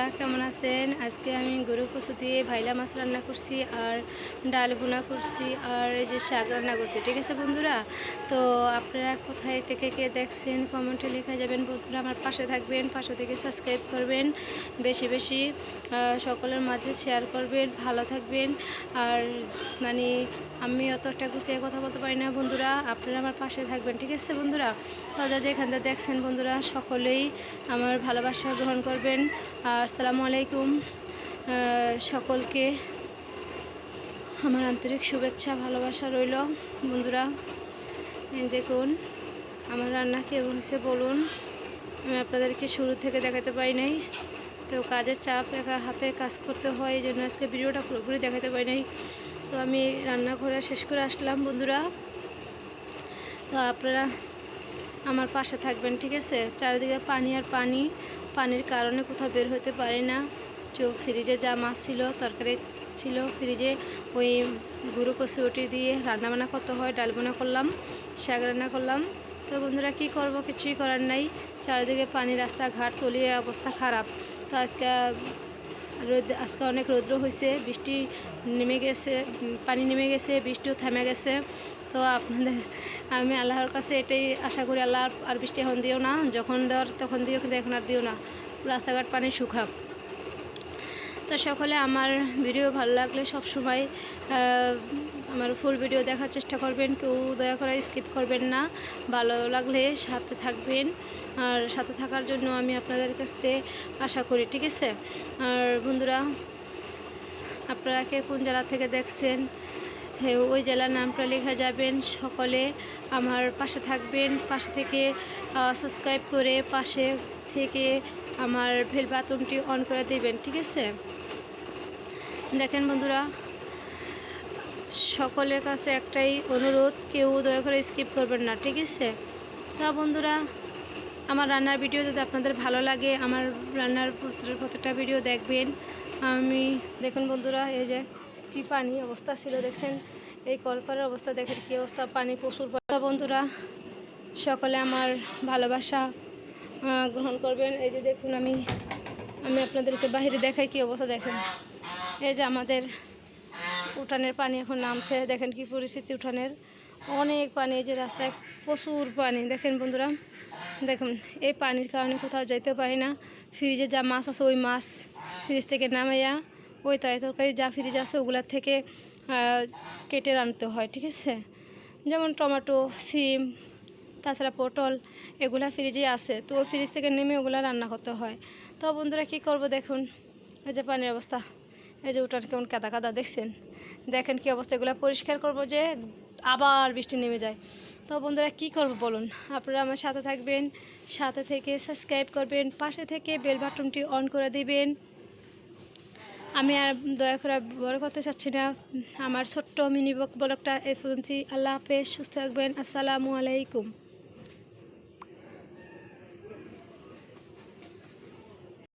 বন্ধুরা, কেমন আছেন? আজকে আমি গরু কচু দিয়ে ভাইলা মাছ রান্না করছি আর ডাল ভুনা করছি আর এই যে শাক রান্না করছি, ঠিক আছে বন্ধুরা? তো আপনারা কোথায় থেকে কে দেখছেন, কমেন্টে লেখা যাবেন বন্ধুরা, আমার পাশে থাকবেন, পাশে থেকে সাবস্ক্রাইব করবেন, বেশি বেশি সকলের মাঝে শেয়ার করবেন, ভালো থাকবেন। আর মানে আমি অত একটা গুছিয়ে কথা বলতে পারি না বন্ধুরা, আপনারা আমার পাশে থাকবেন, ঠিক আছে বন্ধুরা? তারা যেখান থেকে দেখছেন বন্ধুরা, সকলেই আমার ভালোবাসা গ্রহণ করবেন। আর আসসালামু আলাইকুম। সকলকে আমার আন্তরিক শুভেচ্ছা, ভালোবাসা রইল। বন্ধুরা দেখুন, আমার রান্না কেমন হয়েছে বলুন। আমি আপনাদেরকে শুরু থেকে দেখাতে পারি নাই। তো কাজের চাপ একা হাতে কাজ করতে হয়, এই জন্য আজকে ভিডিওটা পুরোপুরি দেখাতে পারি নাই। তো আমি রান্না করে শেষ করে আসলাম, বন্ধুরা। তো আপনারা আমার পাশে থাকবেন, ঠিক আছে? চারিদিকে পানি আর পানি। পানির কারণে কোথাও বের হতে পারে না। তো ফ্রিজে যা মাছ ছিল, তরকারি ছিল, ফ্রিজে ওই গুঁড়ো কচুটি দিয়ে রান্নাবান্না করতে হয়, ডাল বোনা করলাম, শাক রান্না করলাম। তো বন্ধুরা, কি করব? কিছুই করার নাই। চারিদিকে পানি রাস্তাঘাট, তলিয়ে অবস্থা খারাপ। তো আজকে রোদ আজকে অনেক রৌদ্র হয়েছে বৃষ্টি নেমে গেছে পানি নেমে গেছে, বৃষ্টিও থেমে গেছে। তো আপনাদের আমি আল্লাহর কাছে এটাই আশা করি, আল্লাহ আর- বৃষ্টি এখন দিও না, যখন দেওয়ার তখন দিও কিন্তু এখন আর দিও না। রাস্তাঘাট পানি শুকাক তো সকলে আমার ভিডিও ভালো লাগলে সব সময় আমার ফুল ভিডিও দেখার চেষ্টা করবেন। কেউ দয়া করে স্কিপ করবেন না। ভালো লাগলে সাথে থাকবেন। আর সাথে থাকার জন্য আমি আপনাদের কাছ থেকে আশা করি, ঠিক আছে? আর বন্ধুরা, আপনারা কে কোন জেলা থেকে দেখছেন ওই জেলার নামটা লেখা যাবেন সকলে। আমার পাশে থাকবেন, পাশে থেকে সাবস্ক্রাইব করে পাশে থেকে আমার ভেল বাটনটি অন করে দেবেন, ঠিক আছে? দেখেন বন্ধুরা, সকলের কাছে একটাই অনুরোধ, কেউ দয়া করে স্কিপ করবেন না, ঠিক আছে? তা বন্ধুরা, আমার রান্নার ভিডিও যদি আপনাদের ভালো লাগে, আমার রান্নার প্রত্যেকটা ভিডিও দেখবেন। আমি, দেখুন বন্ধুরা, এই যে কি পানি অবস্থা ছিল, দেখছেন? এই কলপারের অবস্থা, দেখেন কি অবস্থা, পানি প্রচুর বন্ধুরা, সকলে আমার ভালোবাসা গ্রহণ করবেন। এই যে দেখুন আমি আমি আপনাদেরকে বাইরে দেখাই কি অবস্থা, দেখেন। এই যে আমাদের উঠানের পানি এখন নামছে, দেখেন কি পরিস্থিতি উঠানের। অনেক পানি, এই যে রাস্তায় প্রচুর পানি। দেখেন বন্ধুরা, দেখুন, এই পানির কারণে কোথাও যেতে পারি না। ফ্রিজে যা মাছ আছে, ওই মাছ ফ্রিজ থেকে নামাইয়া ওই তয় তরকারি, যা ফ্রিজ আছে ওগুলার থেকে কেটে রাখতে হয়, ঠিক আছে? যেমন টমেটো, সিম, তাছাড়া পটল, এগুলা ফ্রিজে আছে। তো ফ্রিজ থেকে নেমে ওগুলা রান্না করতে হয়। তো বন্ধুরা কি করব দেখুন, এই যে পানির অবস্থা। এই যে উঠান কেমন কাদা কাদা দেখছেন? দেখেন কি অবস্থা, এগুলো পরিষ্কার করব যে আবার বৃষ্টি নেমে যায়। তো বন্ধুরা, কি করব বলুন? আপনারা আমার সাথে থাকবেন, সাথে থেকে সাবস্ক্রাইব করবেন, পাশে থেকে বেল বাটনটি অন করে দিবেন। আমি আর দয়া করে বড় করতে চাচ্ছি না। আমার ছোট্ট মিনি ব্লগটা এই পর্যন্ত আল্লাহ হাফেজ, সুস্থ থাকবেন। আসসালামু আলাইকুম।